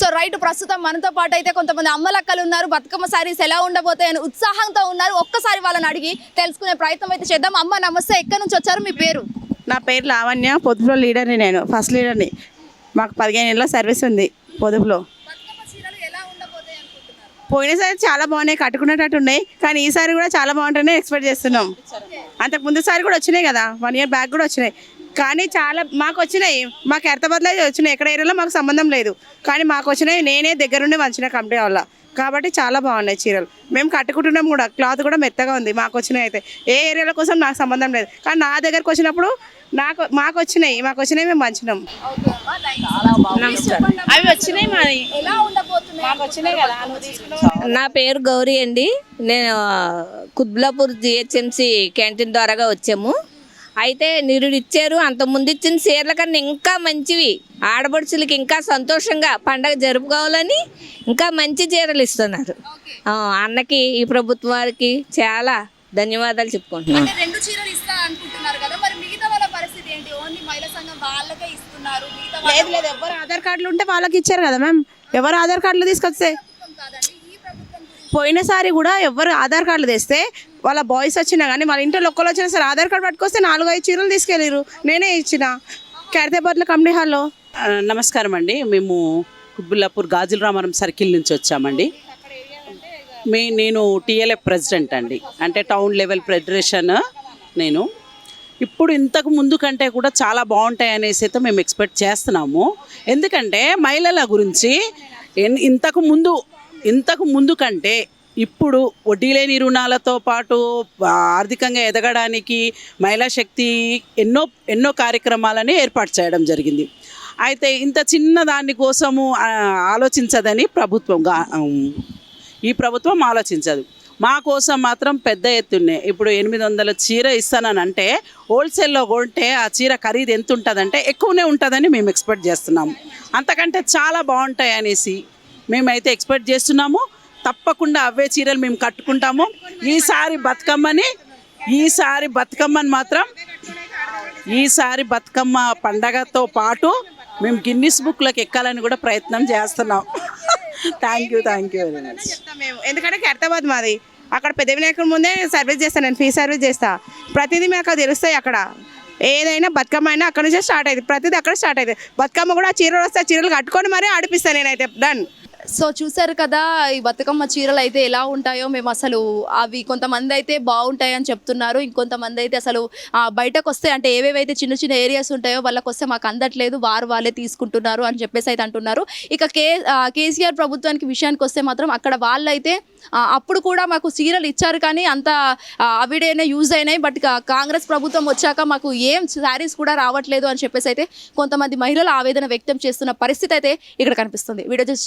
So right ప్రస్తుతం మనతో పాటు అయితే కొంతమంది అమ్మలక్కలు ఉన్నారు. బతుకమ్మ సారీస్ ఎలా ఉండబోతాయని ఉత్సాహంతో ఉన్నారు. ఒక్కసారి వాళ్ళని అడిగి తెలుసుకునే ప్రయత్నం అయితే చేద్దాం. అమ్మ నమస్తే. ఎక్కడి నుంచి వచ్చారు? మీ పేరు? నా పేరు లావణ్య. పొదుపులో లీడర్ని నేను. ఫస్ట్ లీడర్ని. మాకు పదిహేను ఏళ్ళ సర్వీస్ ఉంది పొదుపులో. పోయినసారి చాలా బాగున్నాయి. కట్టుకునేటట్టు ఉన్నాయి. కానీ ఈసారి కూడా చాలా బాగుంటాయని ఎక్స్పెక్ట్ చేస్తున్నాం. అంతకు ముందు సారి కూడా వచ్చినాయి కదా. వన్ ఇయర్ బ్యాక్ కూడా వచ్చినాయి. కానీ చాలా మాకు వచ్చినాయి. మాకు ఎర్తబద్దులో వచ్చినాయి. ఎక్కడ ఏరియాలో మాకు సంబంధం లేదు. కానీ మాకు వచ్చినాయి. నేనే దగ్గరుండి వంచిన కంపెనీ వల్ల కాబట్టి చాలా బాగున్నాయి చీరలు. మేము కట్టుకుంటున్నాం కూడా. క్లాత్ కూడా మెత్తగా ఉంది. మాకు వచ్చినాయి అయితే. ఏ ఏరియాల కోసం నాకు సంబంధం లేదు. కానీ నా దగ్గరకు వచ్చినప్పుడు నాకు మాకు వచ్చినాయి. మాకు వచ్చినాయి మేము మంచినాం అవి వచ్చినాయి మాకు వచ్చినాయి కదా. నా పేరు గౌరీ అండి. నేను కుద్బులాపూర్ జిహెచ్ఎంసి క్యాంటీన్ ద్వారాగా వచ్చాము. అయితే నిరుడు ఇచ్చారు అంత ముందు ఇచ్చిన చీరల కన్నా ఇంకా మంచివి. ఆడపడుచులకి ఇంకా సంతోషంగా పండగ జరుపుకోవాలని ఇంకా మంచి చీరలు ఇస్తున్నారు. ఆ, అన్నకి ఈ ప్రభుత్వం వారికి చాలా ధన్యవాదాలు చెప్పుకుంటున్నాను. అంటే రెండు చీరలు ఇస్తా అనుకుంటున్నారు కదా మరి మిగతా వాళ్ళ పరిస్థితి ఏంటి? ఓన్లీ మహిళా సంఘం వాళ్ళకే ఇస్తున్నారు మిగతా వాళ్ళ లేదు లేదు ఎవరు ఆధార్ కార్డులు ఉంటే వాళ్ళకి ఇచ్చారు కదా మ్యామ్. ఎవరు ఆధార్ కార్డులు తీసుకొస్తే ప్రభుత్వం కాదండి ఈ ప్రభుత్వం గురించి పోయినసారి కూడా ఎవరు ఆధార్ కార్డులు తెస్తే వాళ్ళ బాయ్స్ వచ్చినా కానీ వాళ్ళ ఇంట్లో ఒక్కరు వచ్చినా సరే ఆధార్ కార్డు పట్టుకొస్తే నాలుగు ఐదు చీరలు తీసుకెళ్ళారు నేనే ఇచ్చిన. ఖైరతాబాద్లో కమిటీ హాల్లో. నమస్కారం అండి. మేము కుబ్బుల్లాపూర్ గాజుల రామారం సర్కిల్ నుంచి వచ్చామండి. మీ నేను టీఎల్ఎఫ్ ప్రెసిడెంట్ అండి. అంటే టౌన్ లెవెల్ ఫెడరేషన్ నేను. ఇప్పుడు ఇంతకు ముందు కంటే కూడా చాలా బాగుంటాయి అనేసి అయితే మేము ఎక్స్పెక్ట్ చేస్తున్నాము. ఎందుకంటే మహిళల గురించి ఎన్- ఇంతకు ముందు ఇంతకు ముందు కంటే ఇప్పుడు వడ్డీ లేని రుణాలతో పాటు ఆర్థికంగా ఎదగడానికి మహిళా శక్తి ఎన్నో ఎన్నో కార్యక్రమాలని ఏర్పాటు చేయడం జరిగింది. అయితే ఇంత చిన్న దాని కోసము ఆలోచించదని ప్రభుత్వం ఈ ప్రభుత్వం ఆలోచించదు. మా కోసం మాత్రం పెద్ద ఎత్తున్నే ఇప్పుడు ఎనిమిది వందల చీర ఇస్తానని అంటే హోల్సేల్లో కొంటే ఆ చీర ఖరీదు ఎంత ఉంటుందంటే ఎక్కువనే ఉంటుందని మేము ఎక్స్పెక్ట్ చేస్తున్నాము. అంతకంటే చాలా బాగుంటాయి అనేసి మేమైతే ఎక్స్పెక్ట్ చేస్తున్నాము. తప్పకుండా అవే చీరలు మేము కట్టుకుంటాము. ఈసారి బతుకమ్మని ఈసారి బతుకమ్మని మాత్రం ఈసారి బతుకమ్మ పండగతో పాటు మేము గిన్నిస్ బుక్లోకి ఎక్కాలని కూడా ప్రయత్నం చేస్తున్నాం. Thank you thank you very much మేము ఎందుకంటే ఖైరతాబాద్ మాది. అక్కడ పెద్ద వినాయకుడి ముందే సర్వీస్ చేస్తాను నేను ఫ్రీ సర్వీస్ చేస్తా. ప్రతిదీ మాకు తెలుస్తాయి అక్కడ. ఏదైనా బతుకమ్మ అయినా అక్కడ నుంచే స్టార్ట్ అయింది. ప్రతిదీ అక్కడ స్టార్ట్ అయింది. బతుకమ్మ కూడా చీరలు వస్తే చీరలు కట్టుకొని మరీ ఆడిపిస్తాను నేనైతే. డన్ సో చూసారు కదా ఈ బతుకమ్మ చీరలు అయితే ఎలా ఉంటాయో మేము అసలు అవి కొంతమంది అయితే బాగుంటాయి అని చెప్తున్నారు. ఇంకొంతమంది అయితే అసలు బయటకు వస్తే అంటే ఏవేవైతే చిన్న చిన్న ఏరియాస్ ఉంటాయో వాళ్ళకి వస్తే మాకు అందట్లేదు వారు వాళ్ళే తీసుకుంటున్నారు అని చెప్పేసి అయితే అంటున్నారు. ఇక కే కేసీఆర్ ప్రభుత్వానికి విషయానికి వస్తే మాత్రం అక్కడ వాళ్ళైతే అప్పుడు కూడా మాకు చీరలు ఇచ్చారు కానీ అంత అవిడేనే యూజ్ అయినాయి. బట్ కాంగ్రెస్ ప్రభుత్వం వచ్చాక మాకు ఏం శారీస్ కూడా రావట్లేదు అని చెప్పేసి అయితే కొంతమంది మహిళలు ఆవేదన వ్యక్తం చేస్తున్న పరిస్థితి అయితే ఇక్కడ కనిపిస్తుంది. వీడియో చూసి